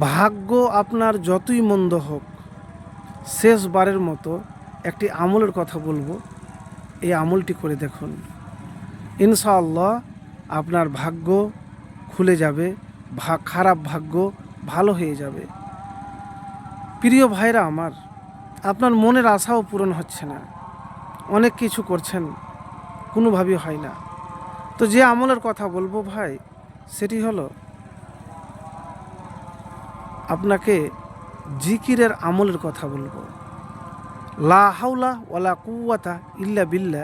ভাগ্য আপনার যতই মন্দ হোক, শেষবারের মতো একটি আমলের কথা বলব। এই আমলটি করে দেখুন। ইনশাআল্লাহ আপনার ভাগ্য খুলে যাবে, ভা, খারাপ ভাগ্য ভালো হয়ে যাবে। প্রিয় ভাইরা আমার, আপনার মনের আশাও পূরণ হচ্ছে না। অনেক কিছু করছেন, কোনোভাবেই হয় না। তো যে আমলের কথা বলব ভাই, সেটি হলো আপনাকে জিকিরের আমলের কথা বলব। লা হাউলা ওয়ালা কুয়াতা ইল্লা বিল্লা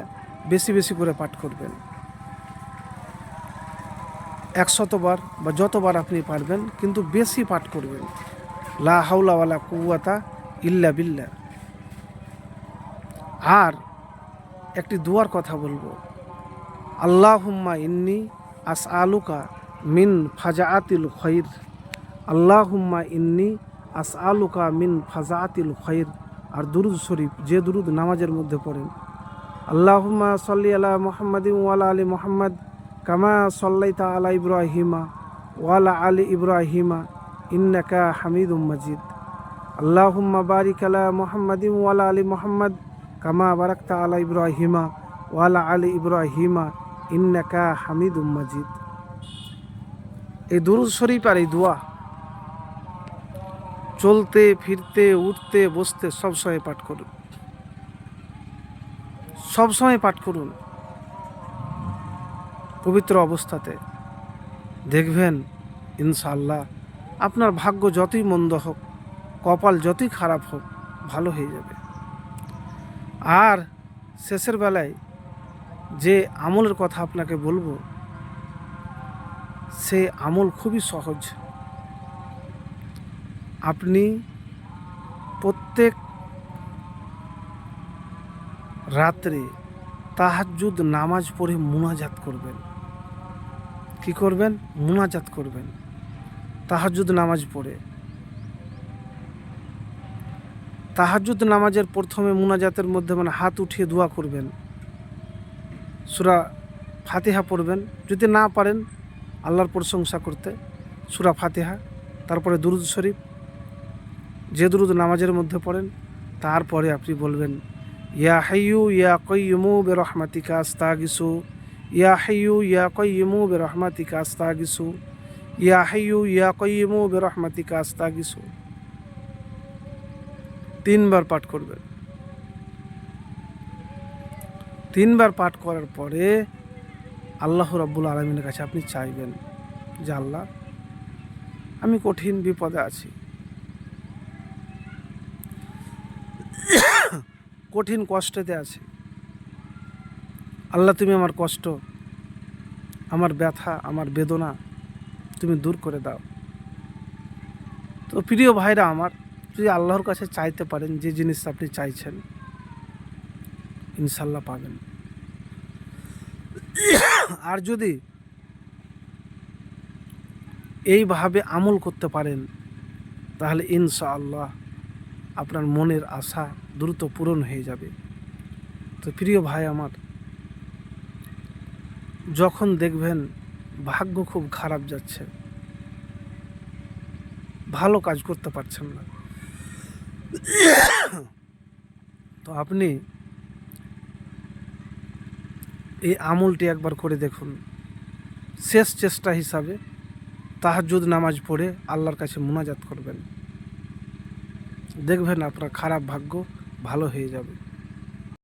বেশি বেশি করে পাঠ করবেন। একশতবার বা যতবার আপনি পারবেন, কিন্তু বেশি পাঠ করবেন। লা হাউলা ওয়ালা কুয়াতা ইল্লা বিল্লা আর একটি দুয়ার কথা বলব। আল্লাহুম্মা ইন্নি আস আলুকা মিন ফাজাআতিল খৈর আল্লাহুম্মা ইন্নি আস আলুকা মিন ফাজাআতিল খৈর আর দুরুদ শরীফ, যে দুরুদ নামাজের মধ্যে পড়েন। আল্লাহুম্মা সাল্লি আলা মুহাম্মাদিন ওয়ালা আলি মুহাম্মদ, কামা সাল্লাইতা আলা ইব্রাহিমা ওয়ালা আলি ইব্রাহিমা ইন্নাকা হামিদুম মাজিদ। আল্লাহুম্মা বারিক আলা মুহাম্মাদিন ওয়ালা আলি মুহাম্মদ, কামা বারাকতা আলা ইব্রাহিমা ওয়ালা আলি ইব্রাহিমা ইন্নাকা হামিদুম মাজিদ। এই দুরুদ শরীফ আর এই দোয়া চলতে, ফিরতে, উঠতে, বসতে সবসময় পাঠ করুন। সবসময় পাঠ করুন। পবিত্র অবস্থাতে দেখবেন, ইনশাআল্লাহ, আপনার ভাগ্য যতই মন্দ হোক, কপাল যতই খারাপ হোক, ভালো হয়ে যাবে। আর শেষের বেলায় যে আমলের কথা আপনাকে বলব, সে আমল খুবই সহজ। আপনি প্রত্যেক রাত্রে তাহাজ্জুদ নামাজ পড়ে মুনাজাত করবেন। কি করবেন? মুনাজাত করবেন। তাহাজ্জুদ নামাজ পড়ে। তাহাজ্জুদ নামাজের প্রথমে মুনাজাতের মধ্যে মানে হাত উঠিয়ে দোয়া করবেন। সুরা ফাতিহা পড়বেন। যদি না পারেন, আল্লাহর প্রশংসা করতে। সুরা ফাতিহা, তারপরে দুরুদ শরীফ যে দুরুদ নামাজের মধ্যে পড়েন, তারপরে আপনি বলবেন, ইয়া হাইয়ু, ইয়া কয়্যমু বে রহমাতিকা আস্তাগিসু, ইয়া হাইয়ু, ইয়া কয়্যমু বে রহমাতিকা আস্তাগিসু, ইয়া হাইয়ু, ইয়া কয়্যমু বে রহমাতিকা আস্তাগিসু। তিনবার পাঠ করবেন। তিনবার পাঠ করার পরে আল্লাহ রব্বুল আলমিনের কাছে আপনি চাইবেন যে, আল্লাহ, আমি কঠিন বিপদে আছি। কঠিন কষ্টেতে আছি। আল্লাহ, তুমি আমার কষ্ট, আমার ব্যথা, আমার বেদনা তুমি দূর করে দাও। তো প্রিয় ভাইরা আমার, যদি আল্লাহর কাছে চাইতে পারেন যে জিনিস আপনি চাইছেন ইনশাল্লাহ পাবেন। আর যদি এইভাবে আমল করতে পারেন, তাহলে ইনশাআল্লাহ আপনার মনের আশা দ্রুত পূরণ হয়ে যাবে। তো প্রিয় ভাই আমার, যখন দেখবেন ভাগ্য খুব খারাপ যাচ্ছে, ভালো কাজ করতে পারছেন না, তো আপনি এই আমলটি একবার করে দেখুন। শেষ চেষ্টা হিসাবে তাহাজ্জুদ নামাজ পড়ে আল্লাহর কাছে মোনাজাত করবেন। দেখবেন আপনার খারাপ ভাগ্য ভালো হয়ে যাবে।